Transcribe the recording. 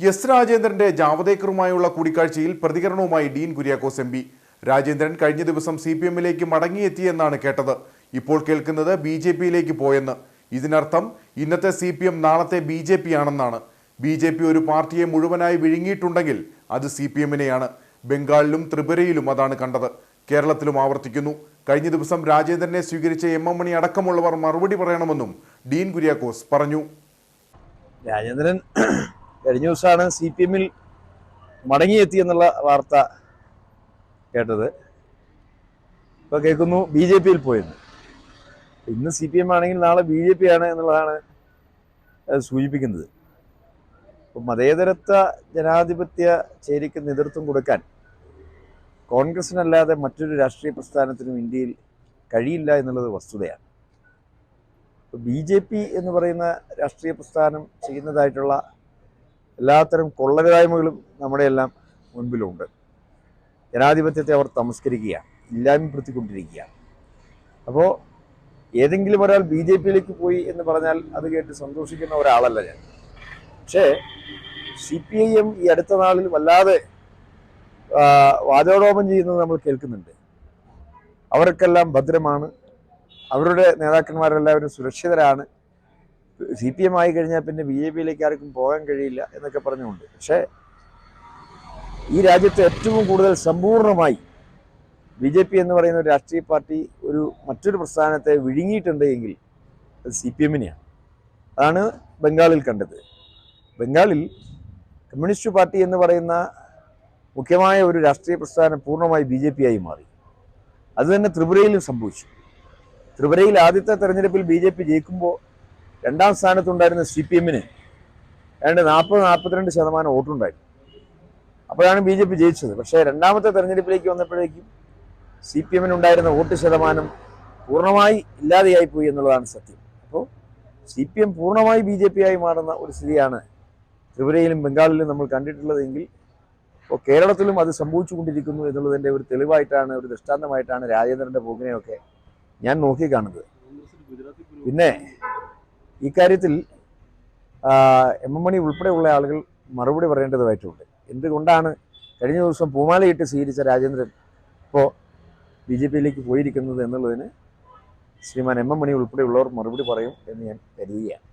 S രാജേന്ദ്രന്റെ ജാവദേക്കറുമായുള്ള കൂടിക്കാഴ്ചയിൽ പ്രതികരണവുമായി Dean Kuriakose M Rajendran കഴിഞ്ഞ ദിവസം സി പി എമ്മിലേക്ക് മടങ്ങിയെത്തിയെന്നാണ് കേട്ടത്. ഇപ്പോൾ കേൾക്കുന്നത് ബി ജെ പിയിലേക്ക് പോയെന്ന്. ഇതിനർത്ഥം ഇന്നത്തെ സി പി എം നാളത്തെ ബി ജെ പി ആണെന്നാണ്. ബി ജെ പി ഒരു പാർട്ടിയെ മുഴുവനായി വിഴുങ്ങിയിട്ടുണ്ടെങ്കിൽ അത് സി പി എമ്മിനെയാണ്. ബംഗാളിലും ത്രിപുരയിലും അതാണ് കണ്ടത്. കേരളത്തിലും ആവർത്തിക്കുന്നു. കഴിഞ്ഞ ദിവസം രാജേന്ദ്രനെ സ്വീകരിച്ച എം എം മണി അടക്കമുള്ളവർ മറുപടി പറയണമെന്നും ഡീൻ കുര്യാക്കോസ് പറഞ്ഞു. രാജേന്ദ്രൻ കഴിഞ്ഞ ദിവസമാണ് സി പി എമ്മിൽ മടങ്ങിയെത്തി എന്നുള്ള വാർത്ത കേട്ടത്. ഇപ്പോൾ കേൾക്കുന്നു ബി ജെ പിയിൽ പോയെന്ന്. ഇന്ന് സി പി എം ആണെങ്കിൽ നാളെ ബി ജെ പി ആണ് എന്നുള്ളതാണ് സൂചിപ്പിക്കുന്നത്. അപ്പോൾ മതേതരത്വ ജനാധിപത്യ ചേരിക്ക് നേതൃത്വം കൊടുക്കാൻ കോൺഗ്രസിനല്ലാതെ മറ്റൊരു രാഷ്ട്രീയ പ്രസ്ഥാനത്തിനും ഇന്ത്യയിൽ കഴിയില്ല എന്നുള്ളത് വസ്തുതയാണ്. ബി ജെ പി എന്ന് പറയുന്ന രാഷ്ട്രീയ പ്രസ്ഥാനം ചെയ്യുന്നതായിട്ടുള്ള എല്ലാത്തരം കൊള്ളരുതായ്മകളും നമ്മുടെ എല്ലാം മുൻപിലുണ്ട്. ജനാധിപത്യത്തെ അവർ തമസ്കരിക്കുകയാണ് ഇല്ലായ്മപ്പെടുത്തിക്കൊണ്ടിരിക്കുകയാണ് അപ്പോൾ ഏതെങ്കിലും ഒരാൾ ബി ജെ പിയിലേക്ക് പോയി എന്ന് പറഞ്ഞാൽ അത് കേട്ട് സന്തോഷിക്കുന്ന ഒരാളല്ല ഞാൻ. പക്ഷേ സി പി ഐ എം ഈ അടുത്ത നാളിൽ വല്ലാതെ വാചോടോപം ചെയ്യുന്നത് നമ്മൾ കേൾക്കുന്നുണ്ട്. അവർക്കെല്ലാം ഭദ്രമാണ്. അവരുടെ നേതാക്കന്മാരെല്ലാവരും സുരക്ഷിതരാണ്. സി പി എം ആയി കഴിഞ്ഞാൽ പിന്നെ ബി ജെ പിയിലേക്ക് ആർക്കും പോകാൻ കഴിയില്ല എന്നൊക്കെ പറഞ്ഞുകൊണ്ട്. പക്ഷേ ഈ രാജ്യത്ത് ഏറ്റവും കൂടുതൽ സമ്പൂർണമായി ബി ജെ പി എന്ന് പറയുന്ന ഒരു രാഷ്ട്രീയ പാർട്ടി ഒരു മറ്റൊരു പ്രസ്ഥാനത്തെ വിഴുങ്ങിയിട്ടുണ്ട് എങ്കിൽ അത് സി പി എമ്മിനെയാണ്. അതാണ് ബംഗാളിൽ കണ്ടത്. ബംഗാളിൽ കമ്മ്യൂണിസ്റ്റ് പാർട്ടി എന്ന് പറയുന്ന മുഖ്യമായ ഒരു രാഷ്ട്രീയ പ്രസ്ഥാനം പൂർണമായി ബി ജെ പി ആയി മാറി. അതുതന്നെ ത്രിപുരയിലും സംഭവിച്ചു. ത്രിപുരയിൽ ആദ്യത്തെ തെരഞ്ഞെടുപ്പിൽ ബി ജെ പി ജയിക്കുമ്പോൾ രണ്ടാം സ്ഥാനത്തുണ്ടായിരുന്ന സി പി എമ്മിന് ഏതാണ്ട് നാൽപ്പത് നാൽപ്പത്തിരണ്ട് ശതമാനം വോട്ടുണ്ടായി. അപ്പോഴാണ് ബി ജെ പി ജയിച്ചത്. പക്ഷേ രണ്ടാമത്തെ തെരഞ്ഞെടുപ്പിലേക്ക് വന്നപ്പോഴേക്കും സി പി എമ്മിനുണ്ടായിരുന്ന വോട്ട് ശതമാനം പൂർണമായി ഇല്ലാതെയായി പോയി എന്നുള്ളതാണ് സത്യം. അപ്പോൾ സി പി എം പൂർണമായി ബി ജെ പി ആയി മാറുന്ന ഒരു സ്ഥിതിയാണ് ത്രിപുരയിലും ബംഗാളിലും നമ്മൾ കണ്ടിട്ടുള്ളതെങ്കിൽ ഇപ്പോൾ കേരളത്തിലും അത് സംഭവിച്ചുകൊണ്ടിരിക്കുന്നു എന്നുള്ളതിന്റെ ഒരു തെളിവായിട്ടാണ് ഒരു ദൃഷ്ടാന്തമായിട്ടാണ് രാജേന്ദ്രന്റെ പോക്കിനെയൊക്കെ ഞാൻ നോക്കിക്കാണുന്നത്. പിന്നെ ഈ കാര്യത്തിൽ ആ, എം എം മണി ഉൾപ്പെടെയുള്ള ആളുകൾ മറുപടി പറയേണ്ടതായിട്ടുണ്ട് എന്തുകൊണ്ടാണ് കഴിഞ്ഞ ദിവസം പൂമാലയിട്ട് സ്വീകരിച്ച രാജേന്ദ്രൻ ഇപ്പോൾ ബി ജെ പിയിലേക്ക് പോയിരിക്കുന്നത് എന്നുള്ളതിന് ശ്രീമാൻ എം എം മണി ഉൾപ്പെടെയുള്ളവർ മറുപടി പറയും എന്ന് ഞാൻ കരുതുകയാണ്.